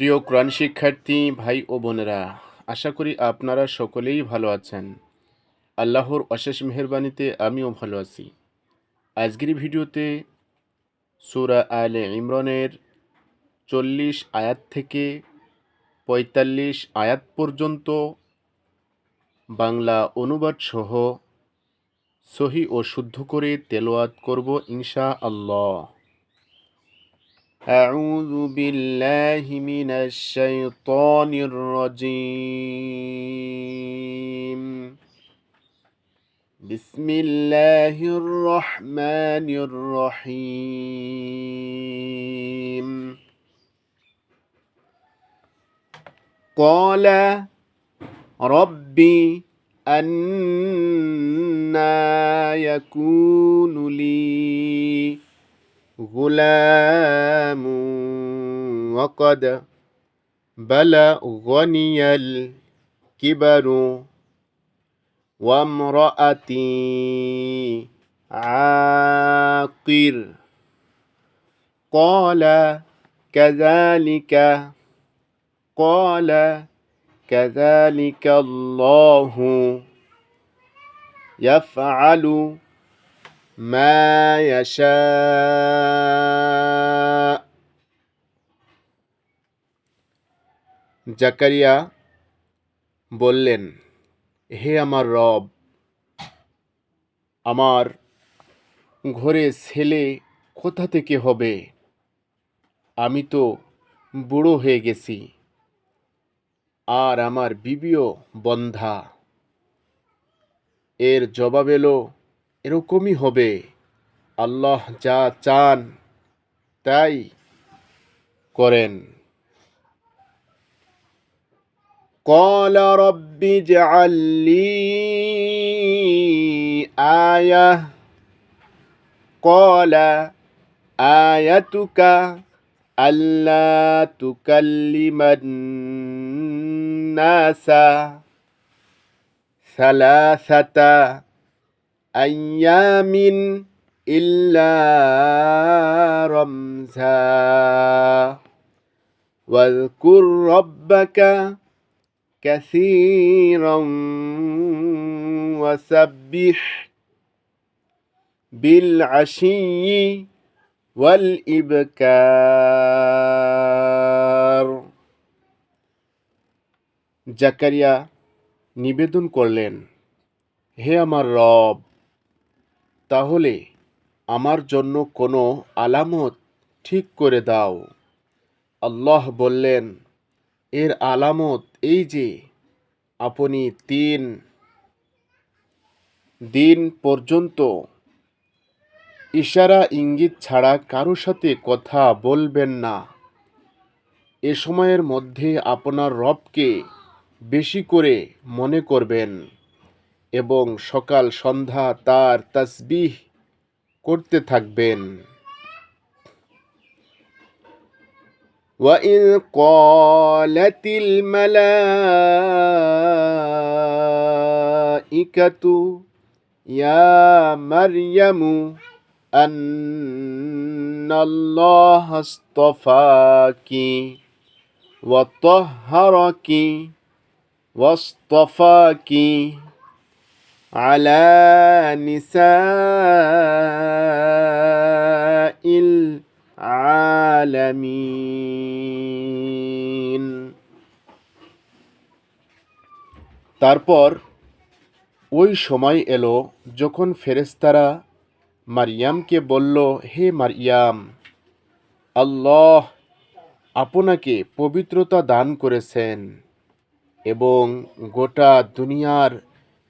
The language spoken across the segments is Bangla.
প্রিয় কোরআন শিক্ষার্থী ভাই ও বোনেরা, আশা করি আপনারা সকলেই ভালো আছেন। আল্লাহর অশেষ মেহরবানিতে আমিও ভালো আছি। আজকের ভিডিওতে সুরা আলে ইমরানের চল্লিশ আয়াত থেকে পঁয়তাল্লিশ আয়াত পর্যন্ত বাংলা অনুবাদ সহ সহি ও শুদ্ধ করে তেলোয়াত করব ইনশা আল্লাহ أعوذ بالله من الشيطان الرجيم. بسم الله الرحمن الرحيم. قال ربي أنا يكون لي غلام وقد بلغني الكبر وامرأتي عاقر. قال كذلك قال كذلك الله يفعل ما يشاء জাকারিয়া বললেন হে আমার রব আমার ঘরে ছেলে কোথা থেকে হবে আমি তো বুড়ো হয়ে গেছি আর আমার বিবিও বন্ধা এর জবাব এলো এরকমই হবে আল্লাহ যা চান তাই করেন قال رب اجعل لي آية قال آيتك ألا تكلم الناس ثلاثة أيام إلا رمزا واذكر ربك كثيرا وسبح بالعشي والإبكار জাকারিয়া নিবেদন করলেন হে আমার রব তাহলে আমার জন্য কোনো আলামত ঠিক করে দাও। আল্লাহ বললেন, এর আলামত এই যে, আপনি তিন দিন পর্যন্ত ইশারা ইঙ্গিত ছাড়া কারও সাথে কথা বলবেন না। এ সময়ের মধ্যে আপনার রবকে বেশি করে মনে করবেন। এবং সকাল সন্ধ্যা তার তাসবিহ করতে থাকবেন وإذ قالت الملائكة يا مريم أن الله اصطفاك وطهرك واصطفاك على نساء العالمين তারপর ওই সময় এলো যখন ফেরেস্তারা মারিয়ামকে বলল হে মারিয়াম আল্লাহ আপনাকে পবিত্রতা দান করেছেন এবং গোটা দুনিয়ার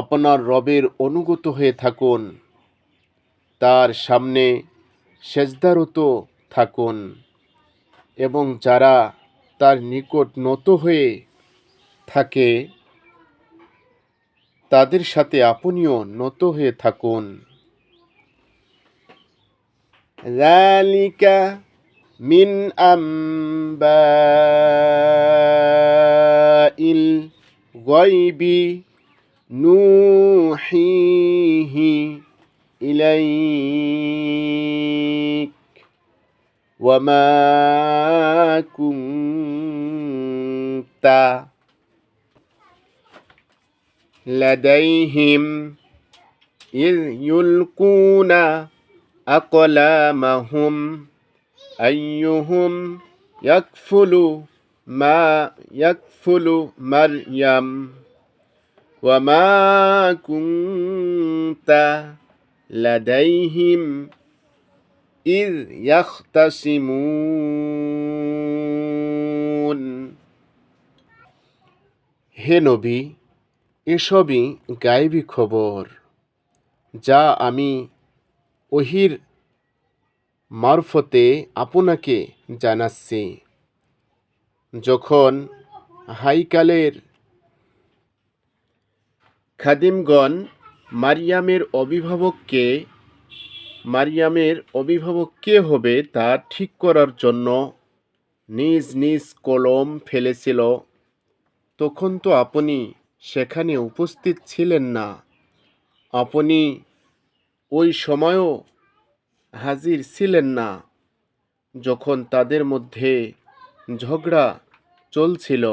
আপনার রবের অনুগত হয়ে থাকুন। তার সামনে সেজদারত থাকুন এবং যারা তার নিকট নত হয়ে থাকে, তাদের সাথে আপনিও নত হয়ে থাকুন। রালিকা মিন আম্বা ইল গয়বি نوحيه إليك وما كنت لديهم إذ يلقون أقلامهم أيهم يكفل ما يكفل مريم وما كنت لديهم إذ يختصمون হে নবী এসবই গায়েবী খবর যা আমি ওহির মারফতে আপনাকে জানাচ্ছি যখন হাইকালের খাদিমগণ মারিয়ামের অভিভাবককে মারিয়ামের অভিভাবক কে হবে তা ঠিক করার জন্য নিজ নিজ কলম ফেলেছিল। তখন তো আপনি সেখানে উপস্থিত ছিলেন না। আপনি ওই সময়ও হাজির ছিলেন না, যখন তাদের মধ্যে ঝগড়া চলছিল।